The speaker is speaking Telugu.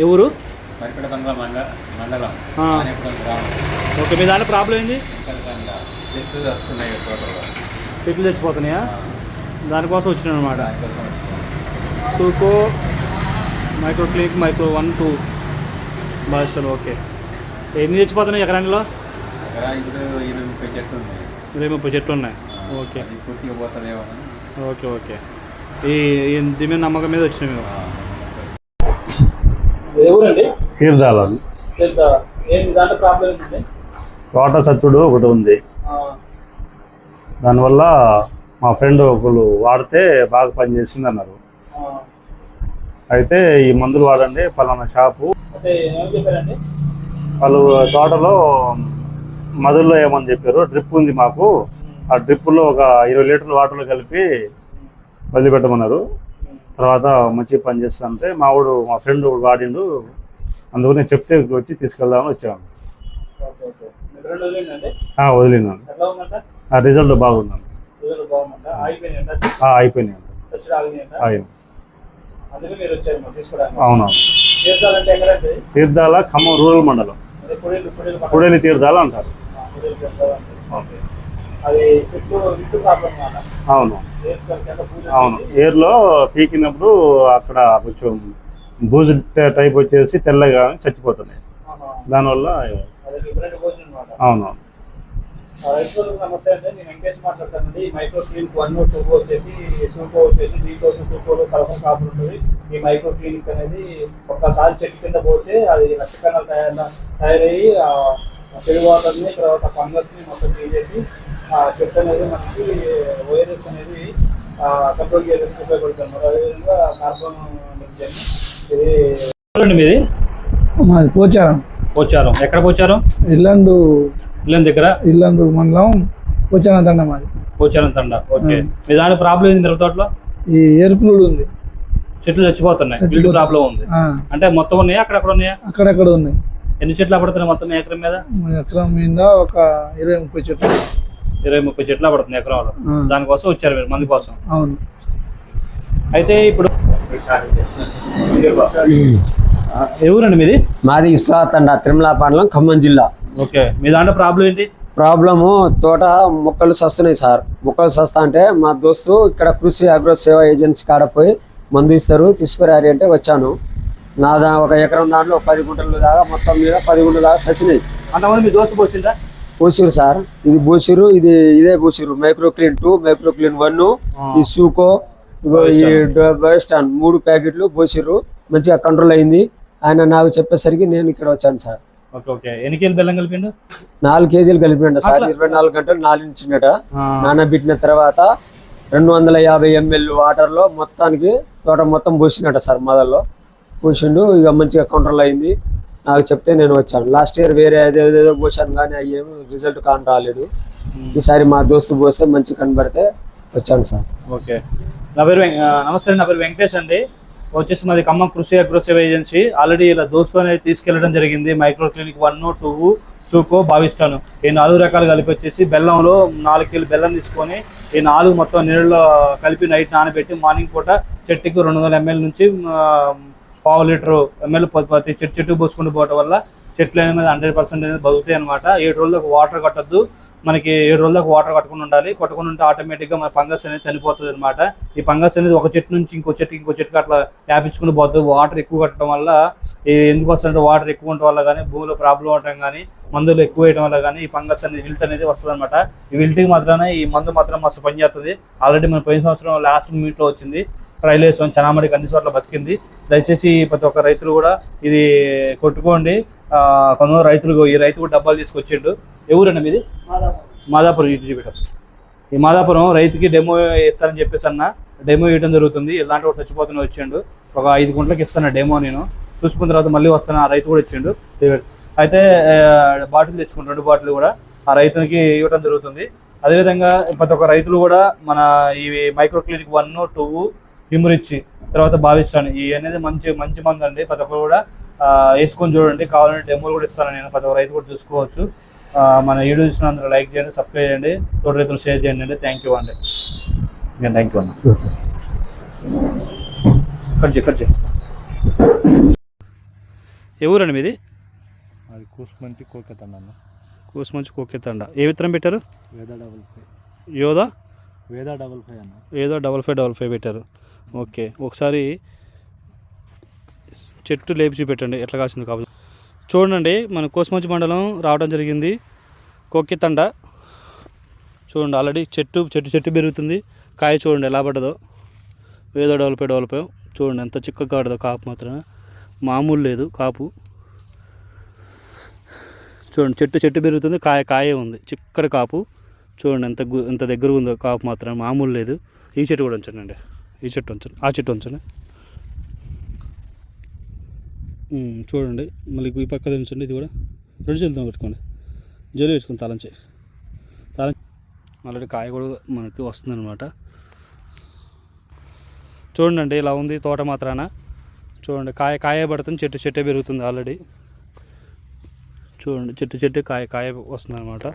ఎవరు ఓకే మీ దాంట్లో ప్రాబ్లం ఏంది? చెట్లు చచ్చిపోతున్నాయా? దానికోసం వచ్చినాను అనమాట. సూకో micro clinic micro one two భాషలు ఓకే. ఎన్ని చచ్చిపోతున్నాయి ఎకరానిలో? ఇరవై ముప్పై చెట్లు ఉన్నాయి. ఇరవై ముప్పై చెట్లు ఉన్నాయి. ఆ, ఓకే. Okay okay. ఈ దీని మీద నమ్మకం మీద వచ్చినాయి మేము. ఎవరండి? తోట సత్తుడు ఒకటి ఉంది. దానివల్ల మా ఫ్రెండ్ ఒకరు వాడితే బాగా పనిచేసింది అన్నారు. అయితే ఈ మందులు వాడండి పలానా షాపు. వాళ్ళు తోటలో మధుల్లో ఏమని చెప్పారు? డ్రిప్ ఉంది మాకు. ఆ డ్రిప్పులో ఒక ఇరవై లీటర్ల వాటర్లో కలిపి వదిలిపెట్టమన్నారు. తర్వాత మంచి పని చేస్తుందంటే మా వాడు మా ఫ్రెండ్ వాడిండు. అందుకని చెప్తే వచ్చి తీసుకెళ్దామని వదిలినాను ఉందంట? ఆ రిజల్ట్ బాగుందండి అయిపోయినాయి అవునవును తీర్థాల ఖమ్మం రూరల్ మండలం. కుడేలి తీర్థాలు అంటారు. అవును. అవును. చేసి, ఏర్లో పీకినప్పుడు అక్కడ కొంచెం బూజు టైప్ వచ్చేసి తెల్లగా చచ్చిపోతున్నాయి ఆహా. దానివల్ల అవును. రైతులకు నమస్తే అండి నేను వెంకటేష్ మాట్లాడతానండి. ఈ మైక్రో క్లినిక్ వన్ టూ వచ్చేసి సూపో సూపోలో ఉంటుంది. ఈ మైక్రో క్లినిక్ అనేది ఒక్కసారి చెట్టు కింద పోతే అది రక్తకణాలు తయారు తయారయ్యి చెడు వాటర్ని తర్వాత ఫంగస్ని మొత్తం తీసేసి ఆ చెట్టు అనేది మనకి వైరస్ అనేది కంట్రోల్ చేయడానికి ఉపయోగపడుతుంది. మరి అదేవిధంగా కార్బన్ ఇది మీది? మాది పోచారం. పోచారం. ఎక్కడ పోచారం? ఇల్లందు ఇల్లు దగ్గర ఇల్లందు మండలం పోచారం తండ మాది. పోచారం తండ. ఓకే. మీ దాని ప్రాబ్లం ఏంది మిరప తోటలో? ఈ ఎరుపులుడు ఉంది. చెట్లు చచ్చిపోతున్నాయి. ప్రాబ్లం ఉంది. అంటే మొత్తం ఉన్నాయా? అక్కడక్కడ ఉన్నాయా? అక్కడక్కడ ఉన్నాయి? ఎన్ని చెట్లు పడుతున్నాయి మొత్తం ఎకరం మీద? ఎకరం మీద ఒక ఇరవై ముప్పై చెట్లు. ఇరవై ముప్పై చెట్లు పడుతుంది ఎకరంలో. దానికోసం వచ్చారు మీరు మంది కోసం. అవును. అయితే ఇప్పుడు ఊరండి మీది? మాది ఇస్రాత్ అండ తిరుమల మండలం ఖమ్మం జిల్లా. ఓకే. మీ దాంట్లో ప్రాబ్లం ఏంటి? ప్రాబ్లము తోట మొక్కలు సస్తున్నాయి సార్. మొక్కలు సస్తా అంటే మా దోస్తు ఇక్కడ కృషి అగ్రో సేవా ఏజెన్సీ కాడ పోయి మందు ఇస్తారు తీసుకురారి అంటే వచ్చాను. నా దా ఒక ఎకరం దాంట్లో ఒక పది గుంటల దాకా మొత్తం మీద పది గుంటల దాకా ససినాయి. అంతమంది మీ దోస్తు పోసిందా పూసిరు సార్. ఇది పూసిరు ఇది ఇదే పూసిరు micro clean two micro clean one ఈ సూకో ఈ బయోస్టాన్ మూడు ప్యాకెట్లు పోసిర్రు మంచిగా కంట్రోల్ అయింది. ఆయన నాకు చెప్పేసరికి నేను ఇక్కడ వచ్చాను సార్. ఎన్ని కేజీలు బెల్లం కలిపిండు? నాలుగు కేజీలు కలిపిండ సార్? ఇరవై నాలుగు గంటలు నానించినట నానబెట్టిన తర్వాత రెండు వందల యాభై ఎంఎల్ వాటర్లో మొత్తానికి తోట మొత్తం పోసినట సార్ మొదల్లో. పోసిండు ఇక మంచిగా కంట్రోల్ అయింది. నాకు చెప్తే నేను వచ్చాను. లాస్ట్ ఇయర్ వేరే ఏదేదో పోసాను కానీ అవి ఏమి రిజల్ట్ కాని రాలేదు. ఈసారి మా దోస్తు పోస్తే మంచి కనబడితే వచ్చాను సార్. ఓకే. నా పేరు నమస్తే నా పేరు వెంకటేష్ అండి. వచ్చేసి మాది ఖమ్మం కృషి అగ్రో సేవ ఏజెన్సీ. ఆల్రెడీ ఇలా దోస్తు అనేది తీసుకెళ్ళడం జరిగింది. మైక్రో క్లినిక్ వన్ టూ సూకో భావిస్తాను ఈ నాలుగు రకాలు కలిపి వచ్చేసి బెల్లంలో నాలుగు కిలో బెల్లం తీసుకొని ఈ నాలుగు మొత్తం నీళ్ళలో కలిపి నైట్ నానబెట్టి మార్నింగ్ పూట చెట్టుకి రెండు వందల ఎంఎల్ నుంచి పావు లీటర్ ఎంఎల్ ప్రతి చెట్టు చెట్టు పోసుకుంటూ పోవటం వల్ల చెట్లు అనేది హండ్రెడ్ పర్సెంట్ అనేది బతుకుతాయి అనమాట ఏడు రోజులకు వాటర్ కట్టద్దు. మనకి ఏడు రోజులకు వాటర్ కట్టుకుని ఉండాలి. కట్టుకుని ఉంటే ఆటోమేటిక్గా మన ఫంగస్ అనేది చనిపోతుంది అనమాట ఈ ఫంగస్ అనేది ఒక చెట్టు నుంచి ఇంకో చెట్టుకి ఇంకో చెట్టుకి అట్లా వ్యాపించుకుని పోతుంది వాటర్ ఎక్కువ కట్టడం వల్ల ఈ ఎందుకు వస్తుందంటే వాటర్ ఎక్కువ ఉండటం వల్ల కానీ భూమిలో ప్రాబ్లం అవడం కానీ మందులు ఎక్కువ వేయడం వల్ల కానీ ఈ ఫంగస్ అనేది విల్ట్ అనేది వస్తుంది అనమాట ఈ విల్ట్కి మాత్రమే ఈ మందు మాత్రం మస్తు పనిచేస్తుంది. ఆల్రెడీ మన పోయిన సంవత్సరం లాస్ట్ మీట్లో వచ్చింది. ట్రైల్ వేసాం చనామడికి అన్ని చోట్ల బతికింది. దయచేసి ప్రతి ఒక్క రైతులు కూడా ఇది కొట్టుకోండి. కొంతమంది రైతులు ఈ రైతు కూడా డబ్బాలు తీసుకొచ్చిండు. ఎవరండి మీది? మాదాపురం. ఇటు చూపెట్టాం ఈ మాదాపురం రైతుకి డెమో ఇస్తారని చెప్పేసి అన్న డెమో ఇవ్వడం జరుగుతుంది. ఇలాంటి వాడు చచ్చిపోతున్నా వచ్చిండు. ఒక ఐదు గుంటలకు ఇస్తాను డెమో నేను. చూసుకున్న తర్వాత మళ్ళీ వస్తాను. ఆ రైతు కూడా ఇచ్చిండు. అయితే బాటిల్ తెచ్చుకుంటాడు. రెండు బాటిల్ కూడా ఆ రైతునికి ఇవ్వడం జరుగుతుంది. అదేవిధంగా ప్రతి ఒక్క రైతులు కూడా మన ఈ మైక్రో క్లినిక్ వన్ టూ హిమరిచ్చి తర్వాత భావిస్తాను. ఈ అనేది మంచి మంచి మంది అండి. ప్రతి ఒక్కరు కూడా వేసుకొని చూడండి. కావాలంటే డెమోలు కూడా ఇస్తాను నేను. ప్రతి ఒక్క రైతు కూడా చూసుకోవచ్చు. మన వీడియో చూసిన అందరూ లైక్ చేయండి సబ్స్క్రైబ్ చేయండి. తోటి రైతులు షేర్ చేయండి అండి. థ్యాంక్ యూ అండి. థ్యాంక్ యూ అన్న. కట్ చేయి కట్ చేయి. ఏ ఊరండి మీది? అది కూసుమంటి కోకెత్తండి అన్న. కూసుమంచి కోకెత్తండ ఏ విత్తనం పెట్టారు? వేద డబుల్ ఫైవ్. యోదా వేద డబుల్ ఫైవ్ అన్న. ఏదో డబల్ ఫైవ్ డబల్ ఫైవ్ పెట్టారు. ఓకే. ఒకసారి చెట్టు లేపి చూపెట్టండి ఎట్లా కాసింది కాబట్టి చూడండి మన కోసమంచి మండలం రావడం జరిగింది. కొక్కితండ చూడండి ఆల్రెడీ చెట్టు చెట్టు చెట్టు పెరుగుతుంది. కాయ చూడండి ఎలా పడ్డదో. ఏదో డెవలప్ ఫైవ్ చూడండి ఎంత చిక్కగా పడదో కాపు మాత్రమే మామూలు లేదు కాపు. చూడండి చెట్టు చెట్టు పెరుగుతుంది. కాయ కాయే ఉంది. చిక్కటి కాపు. చూడండి ఎంత ఎంత దగ్గర ఉందో కాపు మాత్రం. మామూలు లేదు. ఈ చెట్టు కూడా ఉంచండి. ఈ చెట్టు ఉంచండి ఆ చెట్టు ఉంచండి చూడండి. మళ్ళీ ఈ పక్కది ఉంచండి ఇది కూడా. రెండు చేతులతో పెట్టుకోండి. జల్లి పెట్టుకుని తలంచి తాళం ఆల్రెడీ కాయ కూడా మనకి వస్తుందన్నమాట. చూడండి ఇలా ఉంది తోట మాత్రాన. చూడండి కాయ కాయ పడుతుంది చెట్టు చెట్టే పెరుగుతుంది ఆల్రెడీ. చూడండి చెట్టు చెట్టు కాయ కాయ వస్తుంది అనమాట